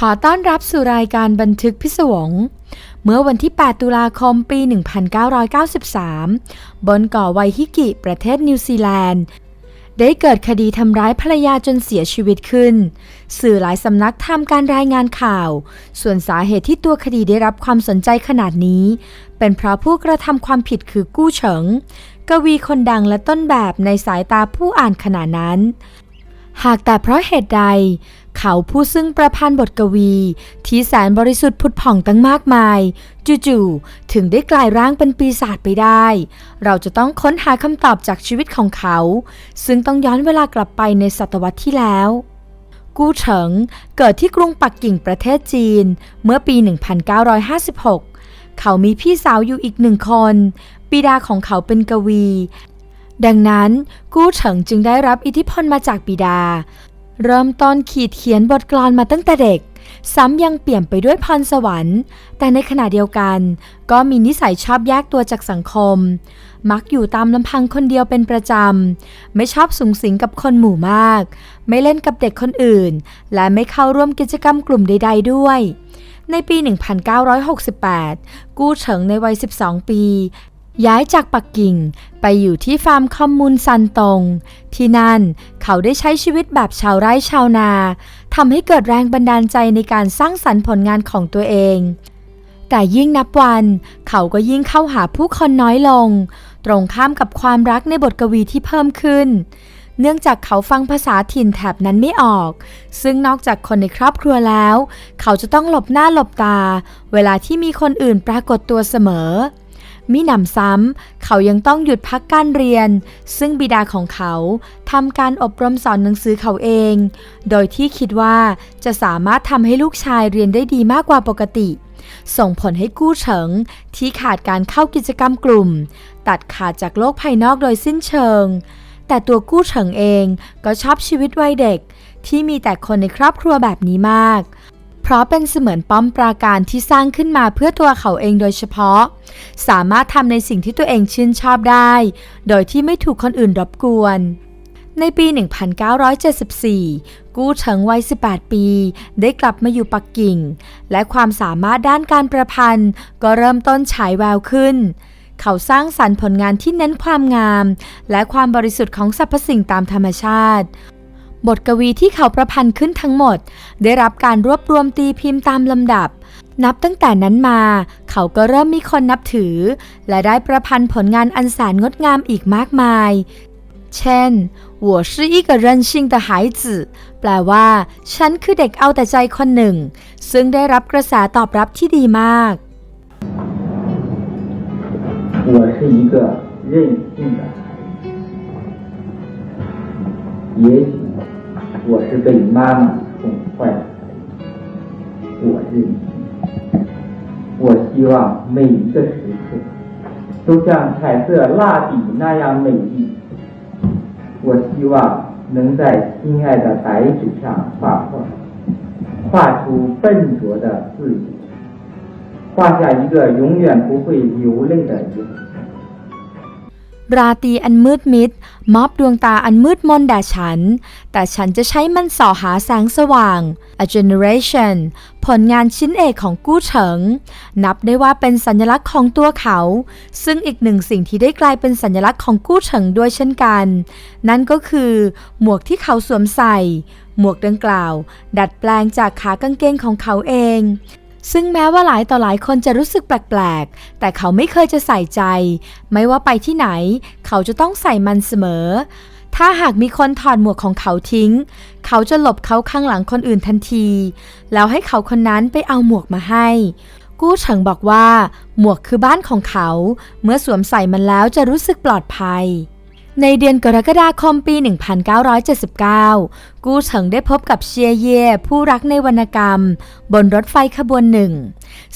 ขอต้อนรับสู่รายการบันทึกพิศวง เมื่อวันที่ 8 ตุลาคม ปี 1993 บนเกาะไวฮิกิ ประเทศนิวซีแลนด์ ได้เกิดคดีทำร้ายภรรยาจนเสียชีวิตขึ้น สื่อหลายสำนักทำการรายงานข่าว ส่วนสาเหตุที่ตัวคดีได้รับความสนใจขนาดนี้ เป็นเพราะผู้กระทำความผิดคือกู้เฉิง กวีคนดังและต้นแบบในสายตาผู้อ่านขณะนั้น หากแต่เพราะเหตุใด เขาผู้ซึ่งประพันธ์บทกวี ที่แสนบริสุทธิ์ผุดผ่องตั้งมากมาย จู่ๆถึงได้กลายร่างเป็นปีศาจไปได้ เราจะต้องค้นหาคำตอบจากชีวิตของเขา ซึ่งต้องย้อนเวลากลับไปในศตวรรษที่แล้วกู้เฉิง เกิดที่กรุงปักกิ่งประเทศจีน เมื่อปี 1956 เขามีพี่สาวอยู่อีกหนึ่งคนบิดาของเขาเป็นกวี ดังนั้นกู้เฉิงจึงได้รับอิทธิพลมาจากบิดา เริ่มต้นขีดเขียนบทกลอนมาตั้งแต่เด็ก ซ้ำยังเปี่ยมไปด้วยพรสวรรค์ แต่ในขณะเดียวกัน ก็มีนิสัยชอบแยกตัวจากสังคม มักอยู่ตามลำพังคนเดียวเป็นประจำ ไม่ชอบสุงสิงกับคนหมู่มาก ไม่เล่นกับเด็กคนอื่น และไม่เข้าร่วมกิจกรรมกลุ่มใด ๆ ด้วยในปี 1968 กู้เฉิงในวัย 12 ปี ย้ายจากปักกิ่งไปอยู่ที่ฟาร์มคอมมูนซันตง ที่นั่นเขาได้ใช้ชีวิตแบบชาวไร่ชาวนาทำให้เกิดแรงบันดาลใจในการสร้างสรรค์ผลงานของตัวเอง แต่ยิ่งนับวัน เขาก็ยิ่งเข้าหาผู้คนน้อยลง ตรงข้ามกับความรักในบทกวีที่เพิ่มขึ้น เนื่องจากเขาฟังภาษาถิ่นแถบนั้นไม่ออก ซึ่งนอกจากคนในครอบครัวแล้ว เขาจะต้องหลบหน้าหลบตา เวลาที่มีคนอื่นปรากฏตัวเสมอ มิหนำซ้ำ เขายังต้องหยุดพักการเรียน ซึ่งบิดาของเขาทำการอบรมสอนหนังสือเขาเอง โดยที่คิดว่าจะสามารถทำให้ลูกชายเรียนได้ดีมากกว่าปกติ ส่งผลให้กู้เฉิง ที่ขาดการเข้ากิจกรรมกลุ่ม ตัดขาดจากโลกภายนอกโดยสิ้นเชิง แต่ตัวกู้เฉิงเองก็ชอบชีวิตวัยเด็ก ที่มีแต่คนในครอบครัวแบบนี้มาก เพราะเป็นเสมือนป้อมปราการที่สร้างขึ้นมาเพื่อตัวเขาเองโดยเฉพาะ สามารถทำในสิ่งที่ตัวเองชื่นชอบได้ โดยที่ไม่ถูกคนอื่นรบกวนในปี 1974 กู้เฉิงวัย 18 ปี ได้กลับมาอยู่ปักกิ่ง และความสามารถด้านการประพันธ์ ก็เริ่มต้นฉายแววขึ้น เขาสร้างสรรค์ผลงานที่เน้นความงาม และความบริสุทธิ์ของสรรพสิ่งตามธรรมชาติ บทกวีที่เขาประพันธ์ขึ้นทั้งหมด ได้รับการรวบรวมตีพิมพ์ตามลำดับ นับตั้งแต่นั้นมา เขาก็เริ่มมีคนนับถือ และได้ประพันธ์ผลงานอันแสนงดงามอีกมากมาย เช่น我是一个任性的孩子แปลว่า ฉันคือเด็กเอาแต่ใจคนหนึ่ง ซึ่งได้รับกระแสตอบรับที่ดีมาก 我是一个任性的孩子，也许 我是被妈妈宠坏的孩子，我任性。我希望每一个时刻都像彩色蜡笔那样美丽。我希望能在心爱的白纸上画画，画出笨拙的自己，画下一个永远不会流泪的人。 ราตีอันมืดมิด มอบดวงตาอันมืดมนแด่ฉัน แต่ฉันจะใช้มันส่อหาแสงสว่าง A Generation ผลงานชิ้นเอกของกู้เฉิง นับได้ว่าเป็นสัญลักษณ์ของตัวเขา ซึ่งอีกหนึ่งสิ่งที่ได้กลายเป็นสัญลักษณ์ของกู้เฉิงด้วยเช่นกัน นั่นก็คือ หมวกที่เขาสวมใส่ หมวกดังกล่าว ดัดแปลงจากขากางเกงของเขาเอง ซึ่งแม้ว่าหลายต่อหลายคนจะรู้สึกแปลกๆ แต่เขาไม่เคยจะใส่ใจ ไม่ว่าไปที่ไหน เขาจะต้องใส่มันเสมอ ถ้าหากมีคนถอดหมวกของเขาทิ้ง เขาจะหลบเขาข้างหลังคนอื่นทันที แล้วให้เขาคนนั้นไปเอาหมวกมาให้กู้เฉิงบอกว่า หมวกคือบ้านของเขา เมื่อสวมใส่มันแล้วจะรู้สึกปลอดภัย ในเดือนกรกฎาคมปี 1979 กู้เฉิงได้พบกับเชียเย่ผู้รักในวรรณกรรม บนรถไฟขบวนหนึ่ง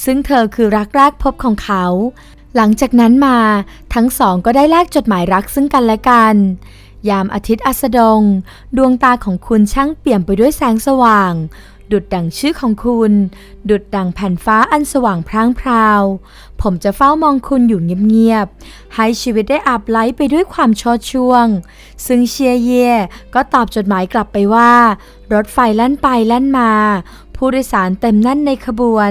ซึ่งเธอคือรักแรกพบของเขา หลังจากนั้นมาทั้งสองก็ได้แลกจดหมายรักซึ่งกันและกัน ยามอาทิตย์อัสดง ดวงตาของคุณช่างเปี่ยมไปด้วยแสงสว่าง ดุดดังชื่อของคุณ ดุดดังแผ่นฟ้าอันสว่างพร่างพราว ผมจะเฝ้ามองคุณอยู่เงียบๆ ให้ชีวิตได้อาบไล้ไปด้วยความชดช่วง ซึ่งเชียเย่ก็ตอบจดหมายกลับไปว่า รถไฟแล่นไปแล่นมาผผู้โดยสารเต็มแน่นในขบวน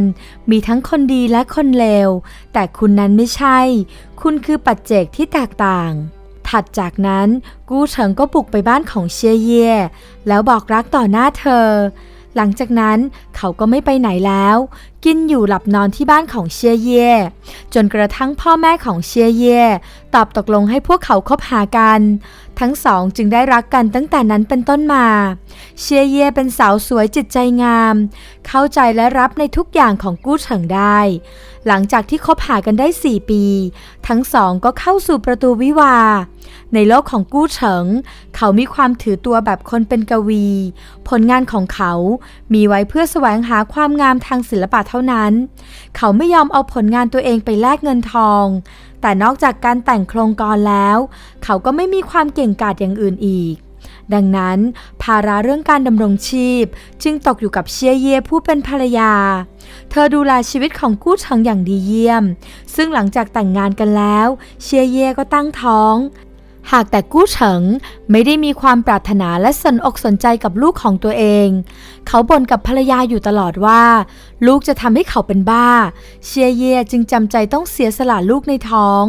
มีทั้งคนดีและคนเลว แต่คุณนั้นไม่ใช่ คุณคือปัจเจกที่แตกต่างถัดจากนั้นกู้เฉิงก็บุกไปบ้านของเชียเย่แล้วบอกรักต่อหน้าเธอ หลังจากนั้นเขาก็ไม่ไปไหนแล้ว กินอยู่หลับนอนที่บ้านของเชียเย่จนกระทั่งพ่อแม่ของเชียเย่ตอบตกลงให้พวกเขาคบหากัน ทั้งสองจึงได้รักกันตั้งแต่นั้นเป็นต้นมา เชียเย่เป็นสาวสวยจิตใจงาม เข้าใจและรับในทุกอย่างของกู้เฉิงได้ หลังจากที่คบหากันได้ 4 ปี ทั้งสองก็เข้าสู่ประตูวิวา ในโลกของกู้เฉิง เขามีความถือตัวแบบคนเป็นกวี ผลงานของเขา มีไว้เพื่อแสวงหาความงามทางศิลปะเท่านั้น เขาไม่ยอมเอาผลงานตัวเองไปแลกเงินทอง แต่นอกจากการแต่งโครงกรแล้ว เขาก็ไม่มีความเก่งกาจอย่างอื่นอีก ดังนั้น ภาระเรื่องการดำรงชีพ จึงตกอยู่กับเชียเย่ผู้เป็นภรรยา เธอดูแลชีวิตของกู้ชังอย่างดีเยี่ยม ซึ่งหลังจากแต่งงานกันแล้ว เชียเย่ก็ตั้งท้อง หากแต่กู้เฉิงไม่ได้มีความปรารถนาและสนอกสนใจกับลูกของตัวเอง เขาบ่นกับภรรยาอยู่ตลอดว่า ลูกจะทำให้เขาเป็นบ้า เชียเย่จึงจำใจต้องเสียสละลูกในท้อง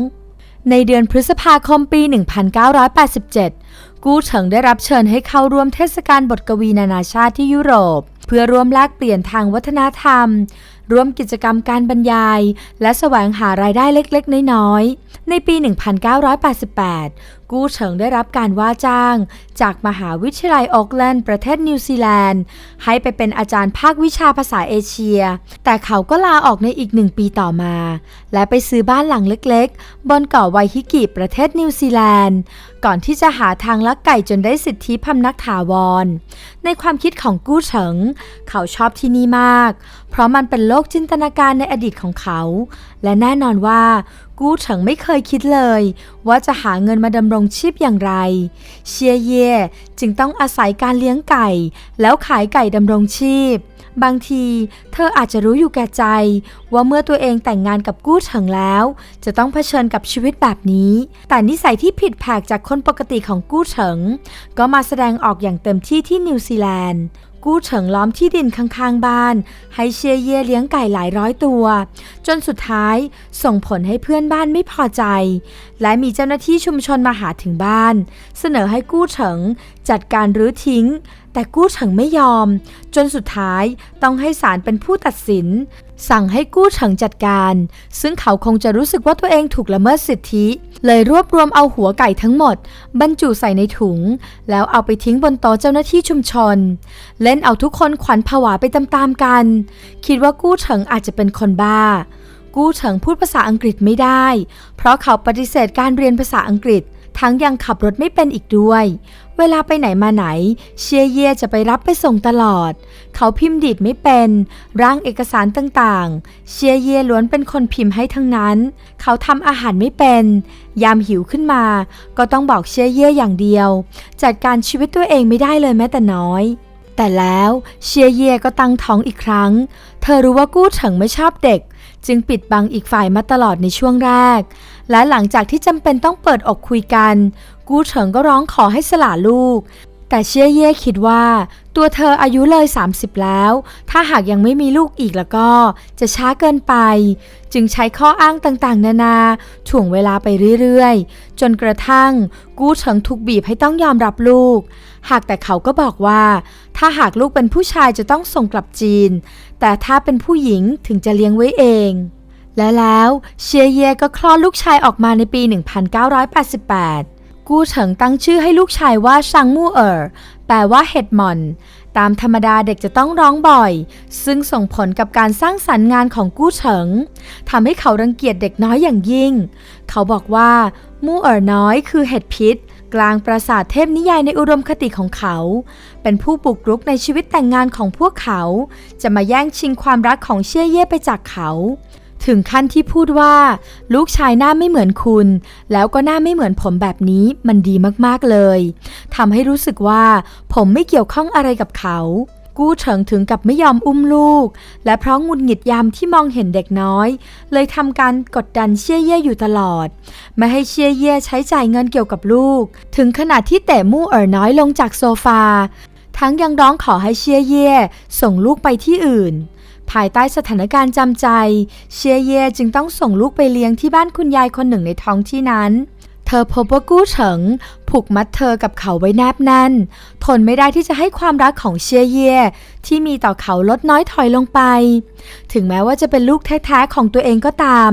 ในเดือนพฤษภาคมปี 1987 กู้เฉิงได้รับเชิญให้เข้าร่วมเทศกาลบทกวีนานาชาติที่ยุโรป เพื่อร่วมแลกเปลี่ยนทางวัฒนธรรมร่วมกิจกรรมการบรรยาย และแสวงหารายได้เล็กๆ น้อยๆ ในปี 1988 กู้เฉิงได้รับการว่าจ้าง จากมหาวิทยาลัยโอ๊กแลนด์ประเทศนิวซีแลนด์ ให้ไปเป็นอาจารย์ภาควิชาภาษาเอเชีย แต่เขาก็ลาออกในอีกหนึ่งปีต่อมา และไปซื้อบ้านหลังเล็กๆ บนเกาะไวฮิกิประเทศนิวซีแลนด์ ก่อนที่จะหาทางลักไก่จนได้สิทธิพำนักถาวร ในความคิดของกู้เฉิง เขาชอบที่นี่มาก เพราะมันเป็นโลกจินตนาการในอดีตของเขา และแน่นอนว่า กู้เฉิงไม่เคยคิดเลย ว่าจะหาเงินมาดำรงชีพอย่างไร เชียเย่จึงต้องอาศัยการเลี้ยงไก่ แล้วขายไก่ดำรงชีพ บางทีเธออาจจะรู้อยู่แก่ใจ ว่าเมื่อตัวเองแต่งงานกับกู้เฉิงแล้ว จะต้องเผชิญกับชีวิตแบบนี้ แต่นิสัยที่ผิดแผกจากคนปกติของกู้เฉิง ก็มาแสดงออกอย่างเต็มที่ที่นิวซีแลนด์ กู้เฉิงล้อมที่ดินข้างๆบ้าน ให้เชียเย่เลี้ยงไก่หลายร้อยตัว จนสุดท้ายส่งผลให้เพื่อนบ้านไม่พอใจ และมีเจ้าหน้าที่ชุมชนมาหาถึงบ้าน เสนอให้กู้เฉิงจัดการรื้อทิ้ง แต่กู้เฉิงไม่ยอม จนสุดท้ายต้องให้ศาลเป็นผู้ตัดสิน สั่งให้กู้เฉิงจัดการ ซึ่งเขาคงจะรู้สึกว่าตัวเองถูกละเมิดสิทธิ เลยรวบรวมเอาหัวไก่ทั้งหมด บรรจุใส่ในถุง แล้วเอาไปทิ้งบนโต๊ะเจ้าหน้าที่ชุมชน เล่นเอาทุกคนขวัญผวาไปตามๆกัน คิดว่ากู้เฉิงอาจจะเป็นคนบ้า กู้เฉิงพูดภาษาอังกฤษไม่ได้ เพราะเขาปฏิเสธการเรียนภาษาอังกฤษ ทั้งยังขับรถไม่เป็นอีกด้วย เวลาไปไหนมาไหน เชียเย่จะไปรับไปส่งตลอด เขาพิมพ์ดีดไม่เป็น ร่างเอกสารต่างๆ เชียเยล้วนเป็นคนพิมพ์ให้ทั้งนั้น เขาทำอาหารไม่เป็น ยามหิวขึ้นมา ก็ต้องบอกเชียเย่อย่างเดียว จัดการชีวิตตัวเองไม่ได้เลยแม้แต่น้อย แต่แล้วเชียเย่ก็ตั้งท้องอีกครั้ง เธอรู้ว่ากู้เฉิงไม่ชอบเด็ก จึงปิดบังอีกฝ่ายมาตลอดในช่วงแรก และหลังจากที่จำเป็นต้องเปิดอกคุยกัน กู้เฉิงก็ร้องขอให้สละลูก แต่เชียเย่คิดว่าตัวเธออายุเลย 30 แล้ว ถ้าหากยังไม่มีลูกอีกแล้วก็จะช้าเกินไป จึงใช้ข้ออ้างต่างๆ นานาถ่วงเวลาไปเรื่อยๆ จนกระทั่งกู้เฉิงถูกบีบให้ต้องยอมรับลูก หากแต่เขาก็บอกว่า ถ้าหากลูกเป็นผู้ชายจะต้องส่งกลับจีน แต่ถ้าเป็นผู้หญิงถึงจะเลี้ยงไว้เองและแล้วเชียเย่ก็คลอดลูกชายออกมาในปี 1988 กู้เฉิงตั้งชื่อให้ลูกชายว่าชังมู่เอ๋อแปลว่าเห็ดหม่อน ตามธรรมดาเด็กจะต้องร้องบ่อย ซึ่งส่งผลกับการสร้างสรรค์งานของกู้เฉิงทำให้เขารังเกียจเด็กน้อยอย่างยิ่ง เขาบอกว่ามู่เอ๋อน้อยคือเห็ดพิษ กลางปราสาทเทพนิยายในอุดมคติของเขา เป็นผู้บุกรุกในชีวิตแต่งงานของพวกเขา จะมาแย่งชิงความรักของเชี่ยเย่ไปจากเขา ถึงขั้นที่พูดว่า ลูกชายหน้าไม่เหมือนคุณ แล้วก็หน้าไม่เหมือนผมแบบนี้มันดีมากๆเลยทำให้รู้สึกว่าผมไม่เกี่ยวข้องอะไรกับเขากู้เฉิงถึงกับไม่ยอมอุ้มลูก และเพราะงุดหงิดยามที่มองเห็นเด็กน้อย เลยทำการกดดันเชี่ยเย่อยู่ตลอด ไม่ให้เชี่ยเย่ใช้จ่ายเงินเกี่ยวกับลูก ถึงขนาดที่เตะมู่เอ๋อน้อยลงจากโซฟา ทั้งยังร้องขอให้เชียเย่ส่งลูกไปที่อื่น ภายใต้สถานการณ์จำใจ เชียเย่จึงต้องส่งลูกไปเลี้ยงที่บ้านคุณยายคนหนึ่งในท้องที่นั้นเธอพบว่ากู้เฉิง ผูกมัดเธอกับเขาไว้แนบแน่น ทนไม่ได้ที่จะให้ความรักของเชียเย่ที่มีต่อเขาลดน้อยถอยลงไป ถึงแม้ว่าจะเป็นลูกแท้ๆของตัวเองก็ตาม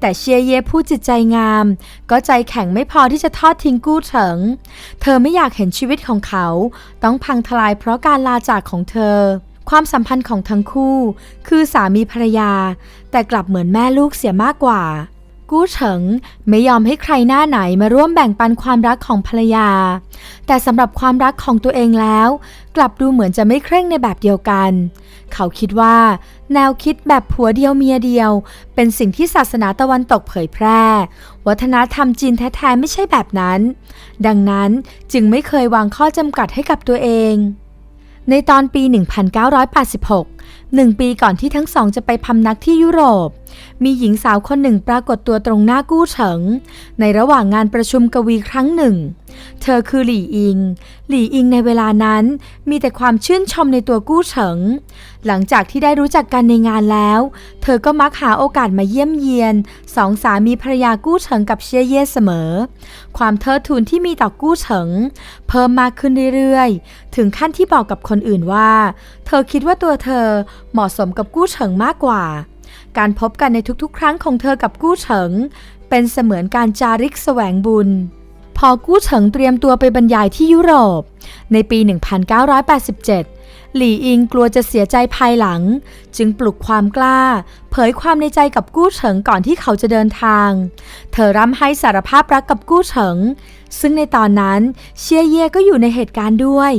แต่เชียเย่ผู้จิตใจงาม ก็ใจแข็งไม่พอที่จะทอดทิ้งกู้เฉิง เธอไม่อยากเห็นชีวิตของเขา ต้องพังทลายเพราะการลาจากของเธอ ความสัมพันธ์ของทั้งคู่ คือสามีภรรยา แต่กลับเหมือนแม่ลูกเสียมากกว่า กู้เฉิงไม่ยอมให้ใครหน้าไหนมาร่วมแบ่งปันความรักของภรรยา แต่สำหรับความรักของตัวเองแล้ว กลับดูเหมือนจะไม่เคร่งในแบบเดียวกัน เขาคิดว่า แนวคิดแบบผัวเดียวเมียเดียว เป็นสิ่งที่ศาสนาตะวันตกเผยแพร่ วัฒนธรรมจีนแท้ๆไม่ใช่แบบนั้น ดังนั้นจึงไม่เคยวางข้อจำกัดให้กับตัวเอง ในตอนปี 1986 หนึ่งปีก่อนที่ทั้งสองจะไปพำนักที่ยุโรป มีหญิงสาวคนหนึ่งปรากฏตัวตรงหน้ากู้เฉิง ในระหว่างงานประชุมกวีครั้งหนึ่ง เธอคือหลี่อิง หลี่อิงในเวลานั้นมีแต่ความชื่นชมในตัวกู้เฉิง หลังจากที่ได้รู้จักกันในงานแล้ว เธอก็มักหาโอกาสมาเยี่ยมเยียนสองสามีภรรยากู้เฉิงกับเชียเย่เสมอ ความเทิดทูนที่มีต่อกู้เฉิง เพิ่มมากขึ้นเรื่อยๆ ถึงขั้นที่บอกกับคนอื่นว่า เธอคิดว่าตัวเธอเหมาะสมกับกู้เฉิงมากกว่า การพบกันในทุกๆ ครั้งของเธอกับกู้เฉิง เป็นเสมือนการจาริกแสวงบุญ พอกู้เฉิงเตรียมตัวไปบรรยายที่ยุโรป ในปี 1987หลี่อิงกลัวจะเสียใจภายหลัง จึงปลุกความกล้า เผยความในใจกับกู้เฉิงก่อนที่เขาจะเดินทาง เธอร่ำให้สารภาพรักกับกู้เฉิง ซึ่งในตอนนั้นเชียเย่ก็อยู่ในเหตุการณ์ด้วย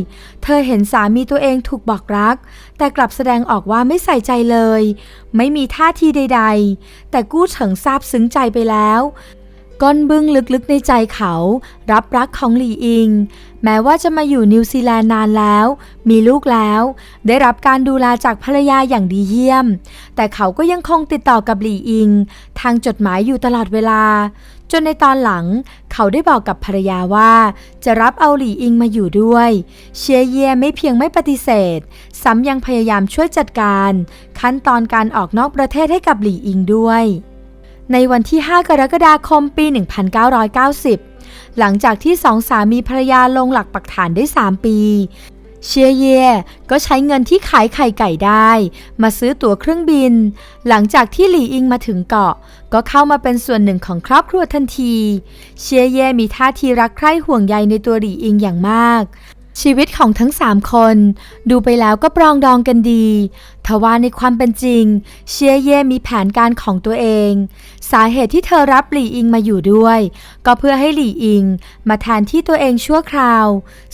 เธอเห็นสามีตัวเองถูกบอกรัก แต่กลับแสดงออกว่าไม่ใส่ใจเลย ไม่มีท่าทีใด ๆ แต่กู้เฉิงซาบซึ้งใจไปแล้วก้อนบึ้งลึกๆในใจเขา รับรักของหลี่อิง แม้ว่าจะมาอยู่นิวซีแลนด์นานแล้ว มีลูกแล้ว ได้รับการดูแลจากภรรยาอย่างดีเยี่ยม แต่เขาก็ยังคงติดต่อกับหลี่อิง ทางจดหมายอยู่ตลอดเวลา จนในตอนหลังเขาได้บอกกับภรรยาว่า จะรับเอาหลี่อิงมาอยู่ด้วย เชียเย่ไม่เพียงไม่ปฏิเสธ ซ้ำยังพยายามช่วยจัดการ ขั้นตอนการออกนอกประเทศให้กับหลี่อิงด้วย ในวันที่ 5 กรกฎาคมปี 1990 หลังจากที่สองสามีภรรยาลงหลักปักฐานได้ 3 ปี เชียเย่ก็ใช้เงินที่ขายไข่ไก่ได้ มาซื้อตั๋วเครื่องบิน หลังจากที่หลี่อิงมาถึงเกาะ ก็เข้ามาเป็นส่วนหนึ่งของครอบครัวทันที เชียเย่มีท่าทีรักใคร่ห่วงใยในตัวหลี่อิงอย่างมาก ชีวิตของทั้งสามคน ดูไปแล้วก็ปรองดองกันดีทว่าในความเป็นจริง เชียเย่มีแผนการของตัวเอง สาเหตุที่เธอรับหลี่อิงมาอยู่ด้วย ก็เพื่อให้หลี่อิง มาแทนที่ตัวเองชั่วคราว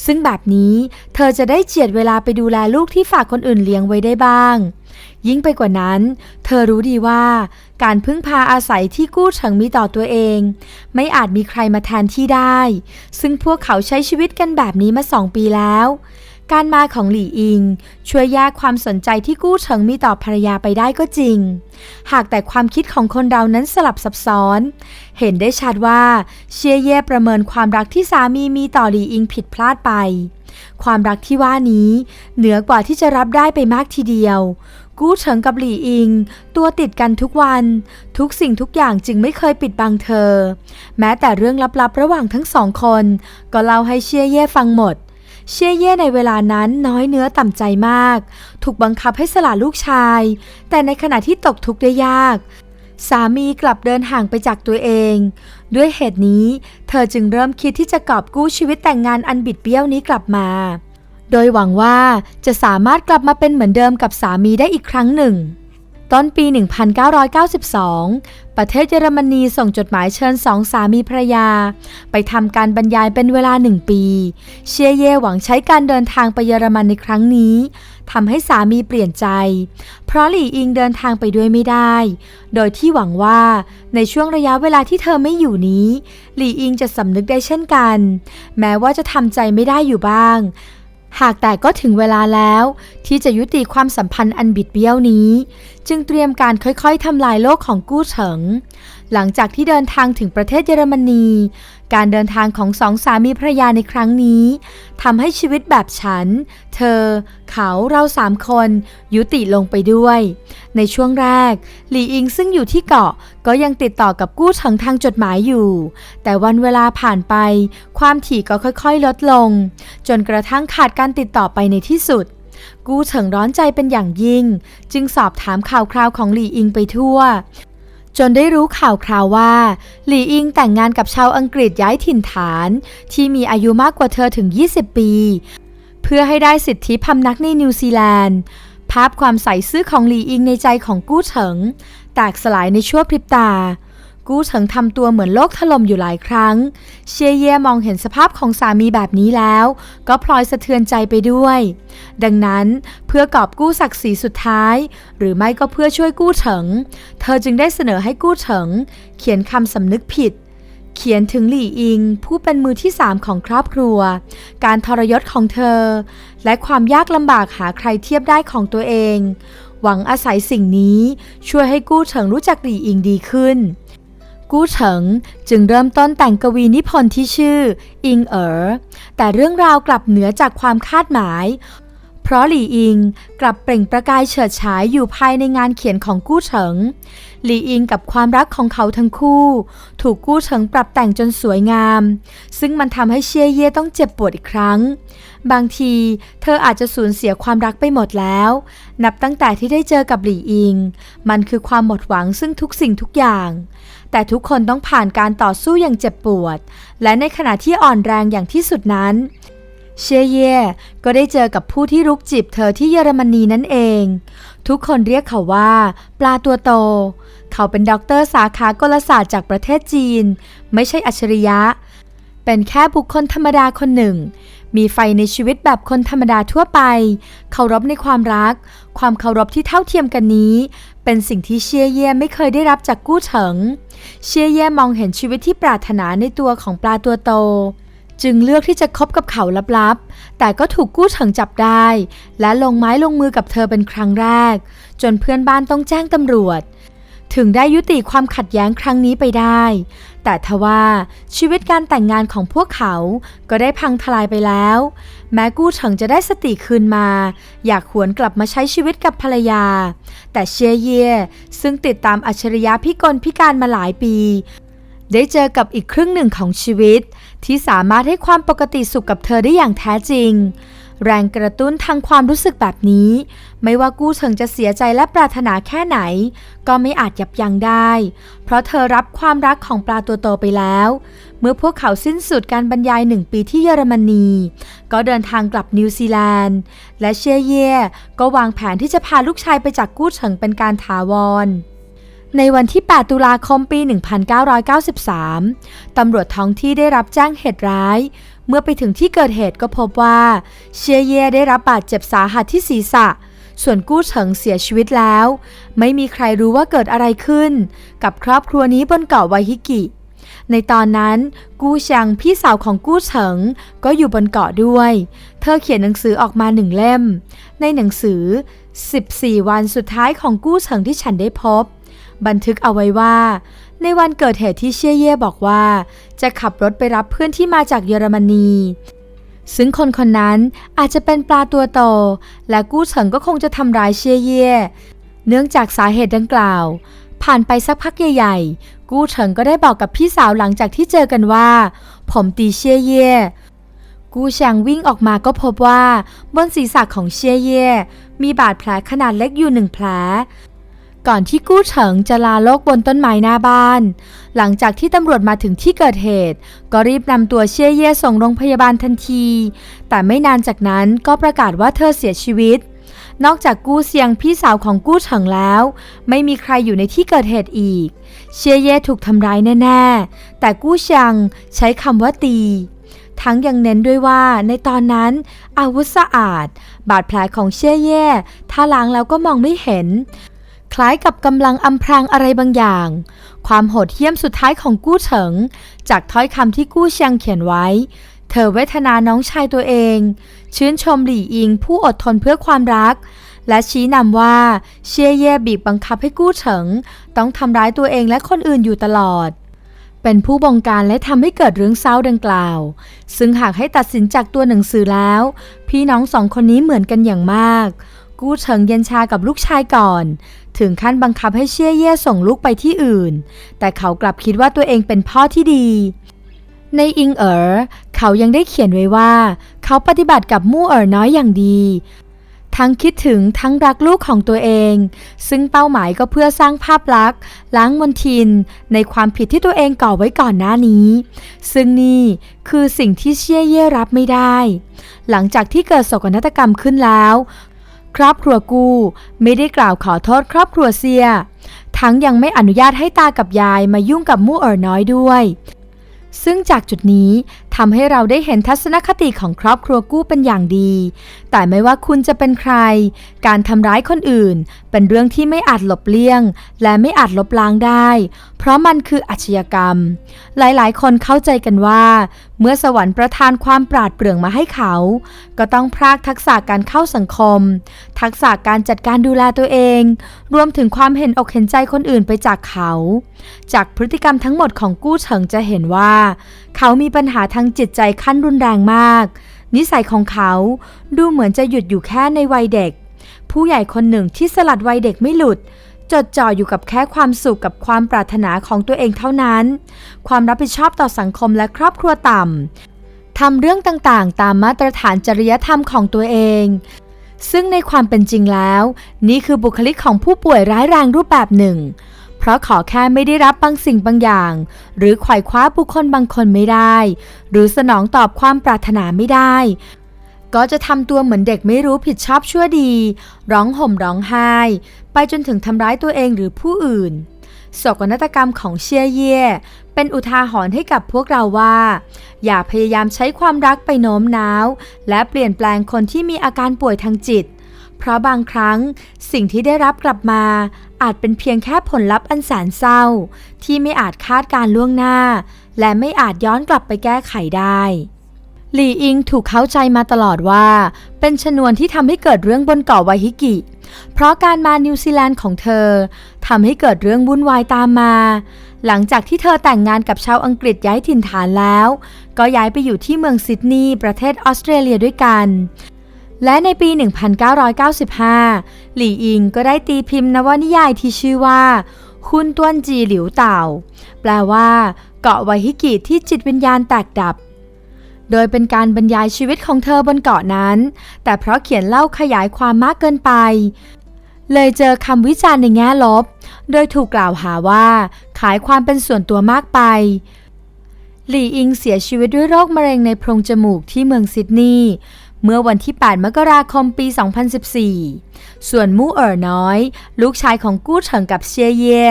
ซึ่งแบบนี้เธอจะได้เจียดเวลาไปดูแลลูกที่ฝากคนอื่นเลี้ยงไว้ได้บ้าง ยิ่งไปกว่านั้น เธอรู้ดีว่า การพึ่งพาอาศัยที่กู้เฉิงมีต่อตัวเอง ไม่อาจมีใครมาแทนที่ได้ ซึ่งพวกเขาใช้ชีวิตกันแบบนี้มาสองปีแล้ว การมาของหลี่อิง ช่วยแยกความสนใจที่กู้เฉิงมีต่อภรรยาไปได้ก็จริง หากแต่ความคิดของคนเรานั้นสลับซับซ้อน เห็นได้ชัดว่าเชียเย่ประเมินความรักที่สามีมีต่อหลี่อิงผิดพลาดไปความรักที่ว่านี้ เหนือกว่าที่จะรับได้ไปมากทีเดียว กู้เฉิงกับหลี่อิง ตัวติดกันทุกวัน ทุกสิ่งทุกอย่างจึงไม่เคยปิดบังเธอ แม้แต่เรื่องลับๆ ระหว่างทั้งสองคน ก็เล่าให้เชียเย่ฟังหมด เชียเย่ในเวลานั้นน้อยเนื้อต่ำใจมาก ถูกบังคับให้สละลูกชาย แต่ในขณะที่ตกทุกข์ได้ยาก สามีกลับเดินห่างไปจากตัวเอง ด้วยเหตุนี้ เธอจึงเริ่มคิดที่จะกอบกู้ชีวิตแต่งงานอันบิดเบี้ยวนี้กลับมา โดยหวังว่าจะสามารถกลับมาเป็นเหมือนเดิมกับสามีได้อีกครั้งหนึ่ง ต้นปี 1992 ประเทศเยอรมนีส่งจดหมายเชิญสองสามีภรรยา ไปทำการบรรยายเป็นเวลาหนึ่งปี เชียเย่หวังใช้การเดินทางไปเยอรมันในครั้งนี้ทำให้สามีเปลี่ยนใจ เพราะหลี่อิงเดินทางไปด้วยไม่ได้ โดยที่หวังว่าในช่วงระยะเวลาที่เธอไม่อยู่นี้ หลี่อิงจะสำนึกได้เช่นกัน แม้ว่าจะทำใจไม่ได้อยู่บ้าง หากแต่ก็ถึงเวลาแล้ว ที่จะยุติความสัมพันธ์อันบิดเบี้ยวนี้ จึงเตรียมการค่อยๆทำลายโลกของกู้เฉิง หลังจากที่เดินทางถึงประเทศเยอรมนี การเดินทางของสองสามีภรรยาในครั้งนี้ทำให้ชีวิตแบบฉัน เธอ เขาเราสามคนยุติลงไปด้วย ในช่วงแรก หลี่อิงซึ่งอยู่ที่เกาะก็ยังติดต่อกับกู้เฉิงทางจดหมายอยู่ แต่วันเวลาผ่านไป ความถี่ก็ค่อยๆ ลดลง จนกระทั่งขาดการติดต่อไปในที่สุดกู้เฉิงร้อนใจเป็นอย่างยิ่ง จึงสอบถามข่าวคราวของหลี่อิงไปทั่ว จนได้รู้ข่าวคราวว่า หลีอิงแต่งงานกับชาวอังกฤษย้ายถิ่นฐาน ที่มีอายุมากกว่าเธอถึง 20 ปี เพื่อให้ได้สิทธิพำนักในนิวซีแลนด์ ภาพความใสซื่อของหลีอิงในใจของกู้เฉิง แตกสลายในชั่วพริบตา กู้เฉิงทำตัวเหมือนโลกถล่มอยู่หลายครั้ง เชียเย่มองเห็นสภาพของสามีแบบนี้แล้ว ก็พลอยสะเทือนใจไปด้วย ดังนั้นเพื่อกอบกู้ศักดิ์ศรีสุดท้าย หรือไม่ก็เพื่อช่วยกู้เฉิง เธอจึงได้เสนอให้กู้เฉิง เขียนคำสำนึกผิดเขียนถึงหลี่อิง ผู้เป็นมือที่สามของครอบครัว การทรยศของเธอ และความยากลำบากหาใครเทียบได้ของตัวเอง หวังอาศัยสิ่งนี้ช่วยให้กู้เฉิงรู้จักหลี่อิงดีขึ้น กู้เฉิงจึงเริ่มต้นแต่งกวีนิพนธ์ที่ชื่อ อิงเอ๋อ แต่เรื่องราวกลับเหนือจากความคาดหมาย เพราะหลี่อิงกลับเปล่งประกายเฉิดฉายอยู่ภายในงานเขียนของกู้เฉิง หลี่อิงกับความรักของเขาทั้งคู่ ถูกกู้เฉิงปรับแต่งจนสวยงาม ซึ่งมันทำให้เชียเย่ต้องเจ็บปวดอีกครั้ง บางทีเธออาจจะสูญเสียความรักไปหมดแล้ว นับตั้งแต่ที่ได้เจอกับหลี่อิง มันคือความหมดหวังซึ่งทุกสิ่งทุกอย่าง แต่ทุกคนต้องผ่านการต่อสู้อย่างเจ็บปวด และในขณะที่อ่อนแรงอย่างที่สุดนั้น เชเย่ก็ได้เจอกับผู้ที่รุกจีบเธอที่เยอรมนีนั่นเอง ทุกคนเรียกเขาว่า ปลาตัวโต เขาเป็นด็อกเตอร์สาขากลศาสตร์จากประเทศจีน ไม่ใช่อัจฉริยะ เป็นแค่บุคคลธรรมดาคนหนึ่งมีไฟในชีวิตแบบคนธรรมดาทั่วไป เคารพในความรัก ความเคารพที่เท่าเทียมกันนี้ เป็นสิ่งที่เชียเย่ไม่เคยได้รับจากกู้เฉิง เชียเย่มองเห็นชีวิตที่ปรารถนาในตัวของปลาตัวโต จึงเลือกที่จะคบกับเขาลับๆ แต่ก็ถูกกู้เฉิงจับได้ และลงไม้ลงมือกับเธอเป็นครั้งแรก จนเพื่อนบ้านต้องแจ้งตำรวจ ถึงได้ยุติความขัดแย้งครั้งนี้ไปได้ แต่ทว่าชีวิตการแต่งงานของพวกเขาก็ได้พังทลายไปแล้ว แม้กู้เฉิงจะได้สติคืนมา อยากหวนกลับมาใช้ชีวิตกับภรรยา แต่เชียเย่ซึ่งติดตามอัจฉริยะพิกลพิการมาหลายปี ได้เจอกับอีกครึ่งหนึ่งของชีวิต ที่สามารถให้ความปกติสุขกับเธอได้อย่างแท้จริง แรงกระตุ้นทางความรู้สึกแบบนี้ ไม่ว่ากู้เฉิงจะเสียใจและปรารถนาแค่ไหน ก็ไม่อาจยับยั้งได้ เพราะเธอรับความรักของปลาตัวโตไปแล้ว เมื่อพวกเขาสิ้นสุดการบรรยายหนึ่งปีที่เยอรมนี ก็เดินทางกลับนิวซีแลนด์ และเชียเย่ก็วางแผนที่จะพาลูกชายไปจากกู้เฉิงเป็นการถาวรในวันที่ 8 ตุลาคม ปี 1993 ตำรวจท้องที่ได้รับแจ้งเหตุร้าย เมื่อไปถึงที่เกิดเหตุก็พบว่าเชียเย่ได้รับบาดเจ็บสาหัสที่ศีรษะ ส่วนกู้เฉิงเสียชีวิตแล้ว ไม่มีใครรู้ว่าเกิดอะไรขึ้น กับครอบครัวนี้บนเกาะไวฮิกิ ในตอนนั้นกู้เชียงพี่สาวของกู้เฉิงก็อยู่บนเกาะด้วย เธอเขียนหนังสือออกมาหนึ่งเล่ม ในหนังสือ 14 วันสุดท้ายของกู้เฉิงที่ฉันได้พบ บันทึกเอาไว้ว่า ในวันเกิดเหตุที่เชี่ยเย่บอกว่า จะขับรถไปรับเพื่อนที่มาจากเยอรมนี ซึ่งคนคนนั้นอาจจะเป็นปลาตัวโต และกู้เฉิงก็คงจะทำร้ายเชี่ยเย่เนื่องจากสาเหตุดังกล่าว ผ่านไปสักพักใหญ่ๆ กู้เฉิงก็ได้บอกกับพี่สาวหลังจากที่เจอกันว่า ผมตีเชี่ยเย่กู้เชียงวิ่งออกมาก็พบว่า บนศีรษะของเชี่ยเย่มีบาดแผลขนาดเล็กอยู่หนึ่งแผล ก่อนที่กู้เฉิงจะลาโลกบนต้นไม้หน้าบ้าน หลังจากที่ตำรวจมาถึงที่เกิดเหตุ ก็รีบนำตัวเชี่ยเย่ส่งโรงพยาบาลทันที แต่ไม่นานจากนั้นก็ประกาศว่าเธอเสียชีวิต นอกจากกู้เซียงพี่สาวของกู้เฉิงแล้ว ไม่มีใครอยู่ในที่เกิดเหตุอีก เชี่ยเย่ถูกทำร้ายแน่ ๆ แต่กู้เซียงใช้คำว่าตีทั้งยังเน้นด้วยว่าในตอนนั้น อาวุธสะอาด บาดแผลของเชี่ยเย่ถ้าล้างแล้วก็มองไม่เห็น ล้ายกับกำลังอำพรางอะไรบางอย่าง ความโหดเหี้ยมสุดท้ายของกู้เฉิง จากถ้อยคำที่กู้เชียงเขียนไว้ เธอเวทนาน้องชายตัวเอง ชื่นชมหลี่อิงผู้อดทนเพื่อความรัก และชี้นำว่าเชียเย่บีบบังคับให้กู้เฉิง ต้องทำร้ายตัวเองและคนอื่นอยู่ตลอดเป็นผู้บงการและทำให้เกิดเรื่องเศร้าดังกล่าว ซึ่งหากให้ตัดสินจากตัวหนังสือแล้ว พี่น้องสองคนนี้เหมือนกันอย่างมาก กู้เฉิงเย็นชากับลูกชายก่อน ถึงขั้นบังคับให้เชี่ยเย่ส่งลูกไปที่อื่น แต่เขากลับคิดว่าตัวเองเป็นพ่อที่ดี ในอิงเอ๋อเขายังได้เขียนไว้ว่า เขาปฏิบัติกับมู่เอ๋อน้อยอย่างดี ทั้งคิดถึงทั้งรักลูกของตัวเอง ซึ่งเป้าหมายก็เพื่อสร้างภาพลักษณ์ล้างมนทิน ในความผิดที่ตัวเองก่อไว้ก่อนหน้านี้ ซึ่งนี่คือสิ่งที่เชี่ยเย่รับไม่ได้ หลังจากที่เกิดโศกนาฏกรรมขึ้นแล้ว ครอบครัวกูไม่ได้กล่าวขอโทษครอบครัวเซีย ทั้งยังไม่อนุญาตให้ตากับยายมายุ่งกับมู่เอ๋อน้อยด้วย ซึ่งจากจุดนี้ ทำให้เราได้เห็นทัศนคติของครอบครัวกู้เป็นอย่างดี แต่ไม่ว่าคุณจะเป็นใคร การทำร้ายคนอื่น เป็นเรื่องที่ไม่อาจหลบเลี่ยง และไม่อาจลบล้างได้ เพราะมันคืออาชญากรรม หลายๆ คนเข้าใจกันว่า เมื่อสวรรค์ประทานความปราดเปรื่องมาให้เขา ก็ต้องพรากทักษะการเข้าสังคม ทักษะการจัดการดูแลตัวเอง รวมถึงความเห็นอกเห็นใจคนอื่นไปจากเขา จากพฤติกรรมทั้งหมดของกู้เฉิงจะเห็นว่า เขามีปัญหาทางจิตใจขั้นรุนแรงมาก นิสัยของเขาดูเหมือนจะหยุดอยู่แค่ในวัยเด็ก ผู้ใหญ่คนหนึ่งที่สลัดวัยเด็กไม่หลุด จดจ่ออยู่กับแค่ความสุขกับความปรารถนาของตัวเองเท่านั้น ความรับผิดชอบต่อสังคมและครอบครัวต่ำทำเรื่องต่างๆ ตามมาตรฐานจริยธรรมของตัวเองซึ่งในความเป็นจริงแล้ว นี่คือบุคลิกของผู้ป่วยร้ายแรงรูปแบบหนึ่ง ราะขอแค่ไม่ได้รับบางสิ่งบางอย่าง หรือไขว่คว้าบุคคลบางคนไม่ได้ หรือสนองตอบความปรารถนาไม่ได้ ก็จะทำตัวเหมือนเด็กไม่รู้ผิดชอบชั่วดี ร้องห่มร้องไห้ ไปจนถึงทำร้ายตัวเองหรือผู้อื่นโศกนาฏกรรมของเชียเย่เป็นอุทาหรณ์ให้กับพวกเราว่า อย่าพยายามใช้ความรักไปโน้มน้าว และเปลี่ยนแปลงคนที่มีอาการป่วยทางจิต เพราะบางครั้งสิ่งที่ได้รับกลับมา อาจเป็นเพียงแค่ผลลัพธ์อันแสนเศร้า ที่ไม่อาจคาดการล่วงหน้า และไม่อาจย้อนกลับไปแก้ไขได้หลี่อิงถูกเข้าใจมาตลอดว่า เป็นชนวนที่ทำให้เกิดเรื่องบนเกาะไวฮิกิ เพราะการมานิวซีแลนด์ของเธอทำให้เกิดเรื่องวุ่นวายตามมา หลังจากที่เธอแต่งงานกับชาวอังกฤษย้ายถิ่นฐานแล้ว ก็ย้ายไปอยู่ที่เมืองซิดนีย์ประเทศออสเตรเลียด้วยกัน และในปี 1995 หลี่อิงก็ได้ตีพิมพ์นวนิยายที่ชื่อว่า คุณต้วนจีหลิวเต่า แปลว่า เกาะไวฮิกิที่จิตวิญญาณแตกดับ โดยเป็นการบรรยายชีวิตของเธอบนเกาะนั้น แต่เพราะเขียนเล่าขยายความมากเกินไป เลยเจอคำวิจารณ์ในแง่ลบ โดยถูกกล่าวหาว่า ขายความเป็นส่วนตัวมากไปหลี่อิงเสียชีวิตด้วยโรคมะเร็งในโพรงจมูกที่เมืองซิดนีย์ เมื่อวันที่ 8 มกราคมปี 2014 ส่วนมู่เอ๋อน้อย ลูกชายของกู้เฉิงกับเชียเย่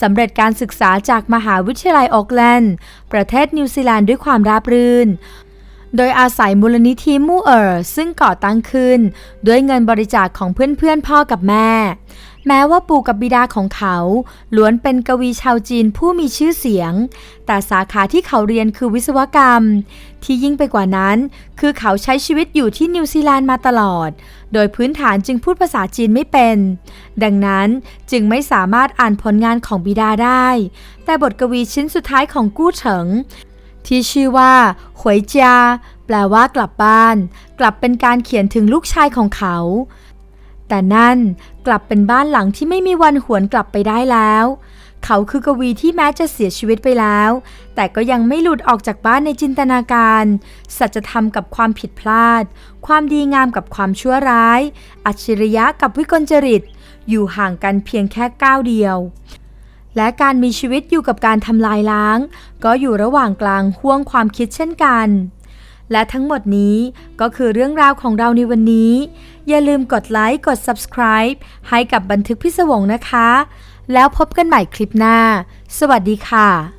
สำเร็จการศึกษาจากมหาวิทยาลัยโอกแลนด์ ประเทศนิวซีแลนด์ด้วยความราบรื่น โดยอาศัยมูลนิธิมู่เอ๋อซึ่งก่อตั้งขึ้น ด้วยเงินบริจาคของเพื่อนๆพ่อกับแม่แม้ว่าปู่กับบิดาของเขาล้วนเป็นกวีชาวจีนผู้มีชื่อเสียง แต่สาขาที่เขาเรียนคือวิศวกรรม ที่ยิ่งไปกว่านั้น คือเขาใช้ชีวิตอยู่ที่นิวซีแลนด์มาตลอด โดยพื้นฐานจึงพูดภาษาจีนไม่เป็น ดังนั้นจึงไม่สามารถอ่านผลงานของบิดาได้ แต่บทกวีชิ้นสุดท้ายของกู้เฉิง ที่ชื่อว่าหวยจาแปลว่ากลับบ้าน กลับเป็นการเขียนถึงลูกชายของเขา แต่นั่นกลับเป็นบ้านหลังที่ไม่มีวันหวนกลับไปได้แล้ว เขาคือกวีที่แม้จะเสียชีวิตไปแล้ว แต่ก็ยังไม่หลุดออกจากบ้านในจินตนาการ สัจธรรมกับความผิดพลาด ความดีงามกับความชั่วร้าย อัจฉริยะกับวิกลจริต อยู่ห่างกันเพียงแค่ก้าวเดียว และการมีชีวิตอยู่กับการทำลายล้าง ก็อยู่ระหว่างกลางห่วงความคิดเช่นกันและทั้งหมดนี้ก็คือเรื่องราวของเราในวันนี้ อย่าลืมกดไลค์กด subscribe ให้กับบันทึกพิศวงนะคะ แล้วพบกันใหม่คลิปหน้า สวัสดีค่ะ